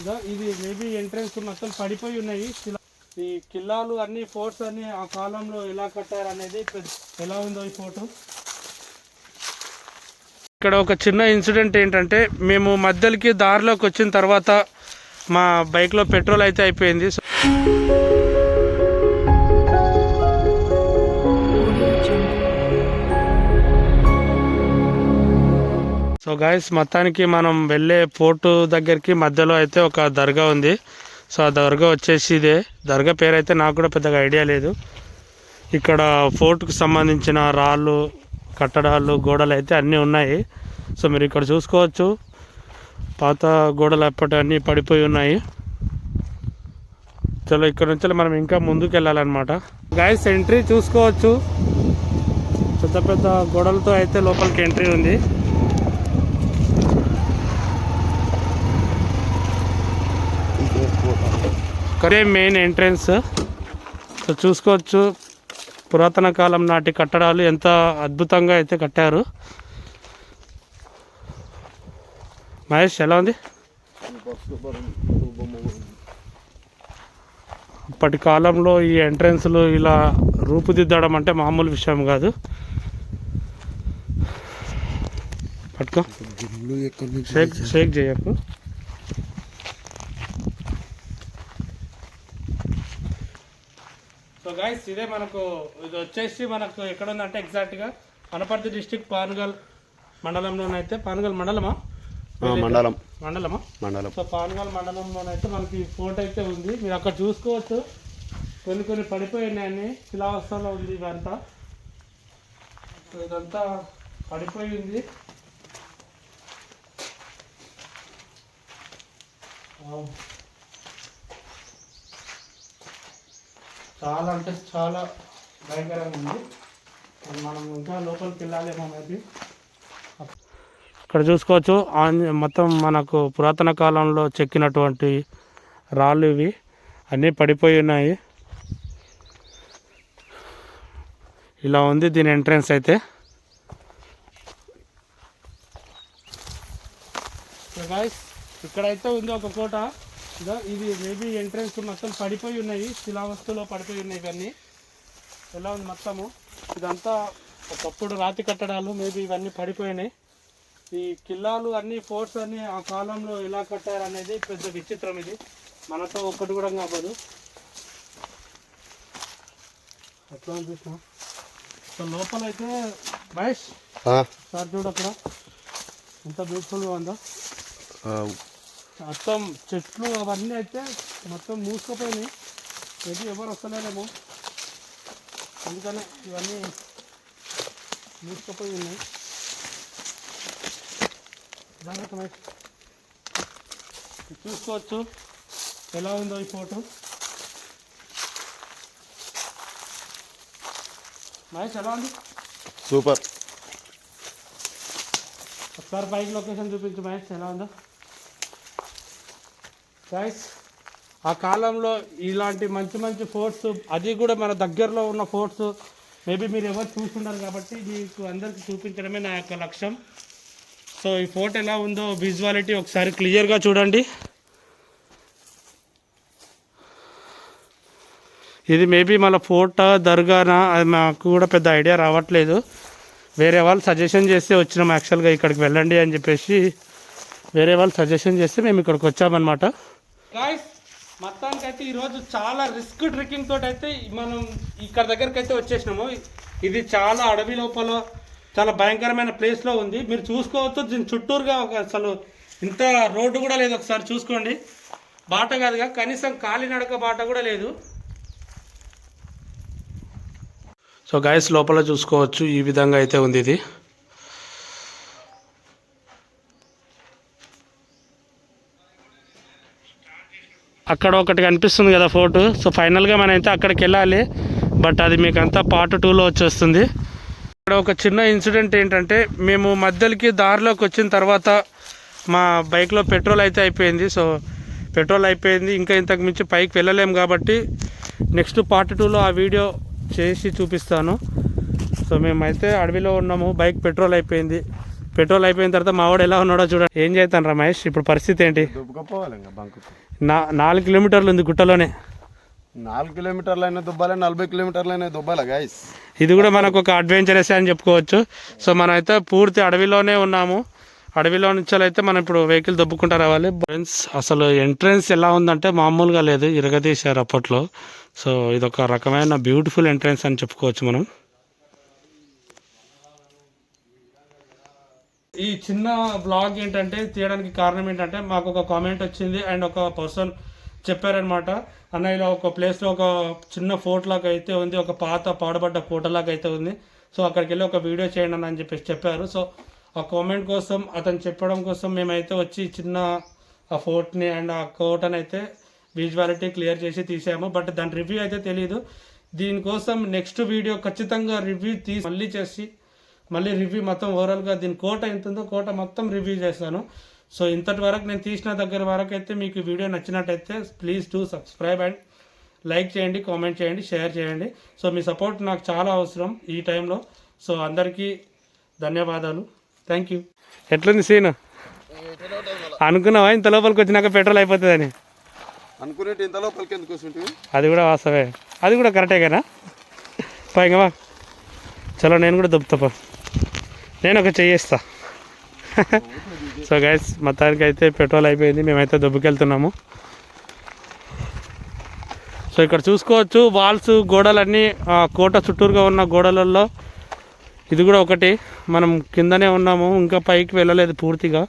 ఇదో ఇది maybe entrance మొత్తం పడిపోయి ఉన్నాయి. ఈ కిల్లాలు అన్ని ఫోర్ట్స్ అన్ని ఆ కాలంలో ఎలా కట్టారు అనేది ఎలా ఉందో ఈ ఫోటో. ఇక్కడ ఒక చిన్న ఇన్సిడెంట్ ఏంటంటే మేము మధ్యలోకి దారిలోకి వచ్చిన తర్వాత మా బైక్లో పెట్రోల్ అయితే అయిపోయింది. సో సో గాయస్ మొత్తానికి మనం వెళ్ళే పోర్టు దగ్గరికి మధ్యలో అయితే ఒక దర్గా ఉంది. సో ఆ దర్గా వచ్చేసి ఇదే. దర్గా పేరు అయితే నాకు కూడా పెద్దగా ఐడియా లేదు. ఇక్కడ ఫోర్ట్కు సంబంధించిన రాళ్ళు కట్టడాలు గోడలు అయితే అన్నీ ఉన్నాయి. సో మీరు ఇక్కడ చూసుకోవచ్చు. పాత గోడలు అప్పటి అన్నీ పడిపోయి ఉన్నాయి. చలో ఇక్కడ నుంచి మనం ఇంకా ముందుకు వెళ్ళాలన్నమాట. గాయస్ ఎంట్రీ చూసుకోవచ్చు. పెద్ద పెద్ద గోడలతో అయితే లోపలికి ఎంట్రీ ఉంది. ఇక్కడే మెయిన్ ఎంట్రన్స్ సో చూసుకోవచ్చు పురాతన కాలం నాటి కట్టడాలు ఎంత అద్భుతంగా అయితే కట్టారు. మహేష్ ఎలా ఉంది? అప్పటి కాలంలో ఈ ఎంట్రన్స్లు ఇలా రూపుదిద్దడం అంటే మామూలు విషయం కాదు. పట్టుకో. షేక్ షేక్ చేయకు. సో గైస్ ఇదే మనకు ఇది వచ్చేసి మనకు ఎక్కడ ఉందంటే ఎగ్జాక్ట్గా వనపర్తి డిస్టిక్ పానగల్ మండలంలోనైతే. పానగల్ మండలమా? మండలం. మండలమా? మండలం. సో పానగల్ మండలంలోనైతే మనకి ఫోటో అయితే ఉంది. మీరు అక్కడ చూసుకోవచ్చు. కొన్ని కొన్ని పడిపోయి ఉన్నాయని శిలావస్థలో ఉంది ఇదంతా. ఇదంతా పడిపోయి ఉంది. చాలా అంటే చాలా భయంకరంగా ఉంది. మనం ఇంకా లోపలికి వెళ్ళాలేమో మేబీ ఇక్కడ చూసుకోవచ్చు. మొత్తం మనకు పురాతన కాలంలో చెక్కినటువంటి రాళ్ళు ఇవి. అన్నీ పడిపోయి ఉన్నాయి. ఇలా ఉంది దీని ఎంట్రన్స్ అయితే. ఇక్కడైతే ఉంది ఒక కోట. ఇదో ఇది మేబీ ఎంట్రన్స్ మొత్తం పడిపోయి ఉన్నాయి శిలావస్తులో పడిపోయి ఉన్నాయి ఇవన్నీ. ఎలా ఉంది మొత్తము? ఇదంతా ఒకప్పుడు రాతి కట్టడాలు మేబీ ఇవన్నీ పడిపోయినాయి. ఈ కిల్లాలు అన్ని ఫోర్ట్స్ అన్ని ఆ కాలంలో ఎలా కట్టారు అనేది పెద్ద విచిత్రం ఇది. మనతో ఒక్కటి కూడా కాదు. ఎట్లా అనిపిస్తున్నా సో లోపల అయితే మహేష్ సార్ చూడు అక్కడ. ఎంత బ్యూటిఫుల్గా ఉందో. మొత్తం చెట్లు అవన్నీ అయితే మొత్తం మూసుకుపోయినాయి. మేబీ ఎవరు వస్తలేరేమో. అందుకనే ఇవన్నీ మూసుకుపోయి ఉన్నాయి. జాగ్రత్త చూసుకోవచ్చు. ఎలా ఉందో ఈ ఫోటో. మహేష్ ఎలా ఉంది? సూపర్. ఒకసారి బైక్ లొకేషన్ చూపించు మహేష్ ఎలా ఉందో. గైస్ ఆ కాలంలో ఇలాంటి మంచి మంచి ఫోర్ట్స్ అది కూడా మన దగ్గరలో ఉన్న ఫోర్ట్స్ మేబీ మీరు ఎవరు చూస్తున్నారు కాబట్టి మీకు అందరికి చూపించడమే నా యొక్క లక్ష్యం. సో ఈ ఫోటో ఎలా ఉందో విజువాలిటీ ఒకసారి క్లియర్గా చూడండి. ఇది మేబీ మన ఫోటో దర్గానా? అది మాకు కూడా పెద్ద ఐడియా రావట్లేదు. వేరే వాళ్ళు సజెషన్ చేస్తే వచ్చినాం యాక్చువల్గా ఇక్కడికి వెళ్ళండి అని చెప్పేసి వేరే వాళ్ళు సజెషన్ చేస్తే మేము ఇక్కడికి వచ్చామన్నమాట. గాయస్ మొత్తానికి అయితే ఈరోజు చాలా రిస్క్ ట్రెక్కింగ్ తోటి అయితే మనం ఇక్కడ దగ్గరికి అయితే వచ్చేసినాము. ఇది చాలా అడవి లోపల చాలా భయంకరమైన ప్లేస్లో ఉంది. మీరు చూసుకోవచ్చు దీని చుట్టూరుగా ఒక అసలు ఇంత రోడ్డు కూడా లేదు. ఒకసారి చూసుకోండి. బాట కాదుగా కనీసం కాలినడక బాట కూడా లేదు. సో గాయస్ లోపల చూసుకోవచ్చు. ఈ విధంగా అయితే ఉంది ఇది. అక్కడ ఒకటి కనిపిస్తుంది కదా ఫోటో. సో ఫైనల్గా మనం అయితే అక్కడికి వెళ్ళాలి. బట్ అది మీకు అంతా పార్ట్ టూలో వచ్చేస్తుంది. ఇక్కడ ఒక చిన్న ఇన్సిడెంట్ ఏంటంటే మేము మధ్యలోకి దారిలోకి వచ్చిన తర్వాత మా బైక్లో పెట్రోల్ అయితే అయిపోయింది. సో పెట్రోల్ అయిపోయింది. ఇంకా ఇంతకు మించి పైకి వెళ్ళలేము కాబట్టి నెక్స్ట్ పార్ట్ టూలో ఆ వీడియో చేసి చూపిస్తాను. సో మేమైతే అడవిలో ఉన్నాము. బైక్ పెట్రోల్ అయిపోయింది. పెట్రోల్ అయిపోయిన తర్వాత మావాడు ఎలా ఉన్నాడో చూడండి. ఏం చేస్తాను రమేష్ ఇప్పుడు పరిస్థితి ఏంటి? దుబ్బకపోవాలి బంకు నా నాలుగు కిలోమీటర్లు ఉంది గుట్టలోనే. నాలుగు కిలోమీటర్లు అయినా దుబ్బాలి నలభై కిలోమీటర్లు అయినా దుబ్బాలి గైస్ ఇది కూడా మనకు ఒక అడ్వెంచరస్ అని చెప్పుకోవచ్చు. సో మనం అయితే పూర్తి అడవిలోనే ఉన్నాము. అడవిలో నుంచి అయితే మనం ఇప్పుడు వెహికల్ దొబ్బుకుంటూ రావాలి. ఫ్రెండ్స్ అసలు ఎంట్రన్స్ ఎలా ఉందంటే మామూలుగా లేదు. ఇరగదీశారు అప్పట్లో. సో ఇది ఒక రకమైన బ్యూటిఫుల్ ఎంట్రన్స్ అని చెప్పుకోవచ్చు మనం. ఈ చిన్న బ్లాగ్ ఏంటంటే తీయడానికి కారణం ఏంటంటే మాకు ఒక కామెంట్ వచ్చింది అండ్ ఒక పర్సన్ చెప్పారనమాట అన్న ఇలా ఒక ప్లేస్లో ఒక చిన్న ఫోర్ట్ లాగా అయితే ఉంది ఒక పాత పాడబడ్డ ఫోటో లాగా అయితే ఉంది. సో అక్కడికి వెళ్ళి ఒక వీడియో చేయండి అని చెప్పేసి చెప్పారు. సో ఆ కామెంట్ కోసం అతను చెప్పడం కోసం మేమైతే వచ్చి చిన్న ఆ ఫోర్ట్ని అండ్ ఆ కోటని అయితే విజువాలిటీ క్లియర్ చేసి తీసాము. బట్ దాని రివ్యూ అయితే తెలియదు దీనికోసం నెక్స్ట్ వీడియో ఖచ్చితంగా రివ్యూ తీసి మళ్ళీ చేసి మళ్ళీ రివ్యూ మొత్తం ఓవరాల్గా దీని కోట ఎంత ఉందో కోట మొత్తం రివ్యూ చేస్తాను. సో ఇంతటి వరకు నేను తీసిన దగ్గర వరకు అయితే మీకు వీడియో నచ్చినట్టయితే please do subscribe and like చేయండి కామెంట్ చేయండి షేర్ చేయండి. సో మీ సపోర్ట్ నాకు చాలా అవసరం ఈ టైంలో సో అందరికీ ధన్యవాదాలు. థ్యాంక్ యూ ఎట్లుంది సీన్ అనుకున్నావా? ఇంత లోపలికి వచ్చినాక పెట్రోల్ అయిపోతుందని? అనుకునేటి ఇంత లోపలికి ఎందుకు అది కూడా వాస్తవే అది కూడా కరెక్టే కదా? పైగా చలో నేను కూడా దొబ్బుతాపా నేను ఒక చెయ్యిస్తా సో గైస్ మొత్తానికి అయితే పెట్రోల్ అయిపోయింది. మేమైతే దొబ్బుకెళ్తున్నాము. సో ఇక్కడ చూసుకోవచ్చు వాల్స్ గోడలన్నీ ఆ, కోట చుట్టూరుగా ఉన్న గోడలలో ఇది కూడా ఒకటి. మనం కిందనే ఉన్నాము ఇంకా పైకి వెళ్ళలేదు పూర్తిగా.